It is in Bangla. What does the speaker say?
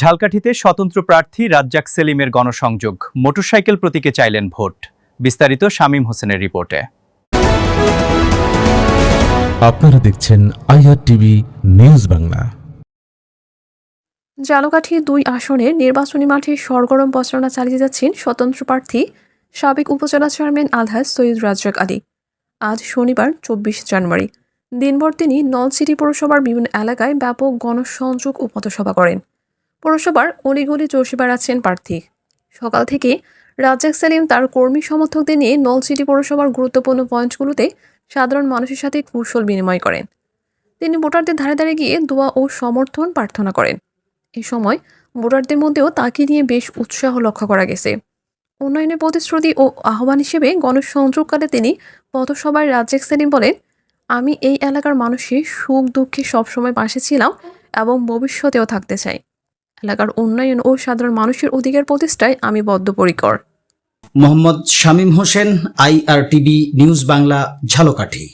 ঝালকাঠিতে স্বতন্ত্র প্রার্থী রাজ্জাক সেলিমের গণসংযোগ মোটরসাইকেল প্রতীকে চাইলেন ভোট বিস্তারিত শামীম হোসেনের রিপোর্টে। আপনারা দেখছেন I R TV news Bangla. Jhalokathi দুই আসনের নির্বাচনী মাঠে সরগরম প্রচারণা চালিয়ে যাচ্ছেন স্বতন্ত্র প্রার্থী সাবেক উপজেলা চেয়ারম্যান আলহাজ সৈয়দ রাজ্জাক আলী। আজ শনিবার চব্বিশ জানুয়ারি। দিনভর তিনি নলসিটি পৌরসভার বিভিন্ন এলাকায় ব্যাপক গণসংযোগ ও পথসভা করেন। পৌরসভার অলিগলি চষে বেড়াচ্ছেন প্রার্থী। সকাল থেকে রাজ্জাক সেলিম তার কর্মী সমর্থকদের নিয়ে নলছিটি পৌরসভার গুরুত্বপূর্ণ পয়েন্টগুলোতে সাধারণ মানুষের সাথে কুশল বিনিময় করেন। তিনি ভোটারদের ধারে ধারে গিয়ে দোয়া ও সমর্থন প্রার্থনা করেন। এ সময় ভোটারদের মধ্যেও তাকে নিয়ে বেশ উৎসাহ লক্ষ্য করা গেছে। উন্নয়নের প্রতিশ্রুতি ও আহ্বান হিসেবে গণসংযোগকালে তিনি পথসভায় রাজ্জাক সেলিম বলেন, আমি এই এলাকার মানুষের সুখ দুঃখে সবসময় পাশে ছিলাম এবং ভবিষ্যতেও থাকতে চাই। এলাকার উন্নয়ন ও সাধারণ মানুষের অধিকার প্রতিষ্ঠায় আমি বদ্ধপরিকর। Mohammad Shamim Hossain, IRTV, news Bangla, Jhalokathi.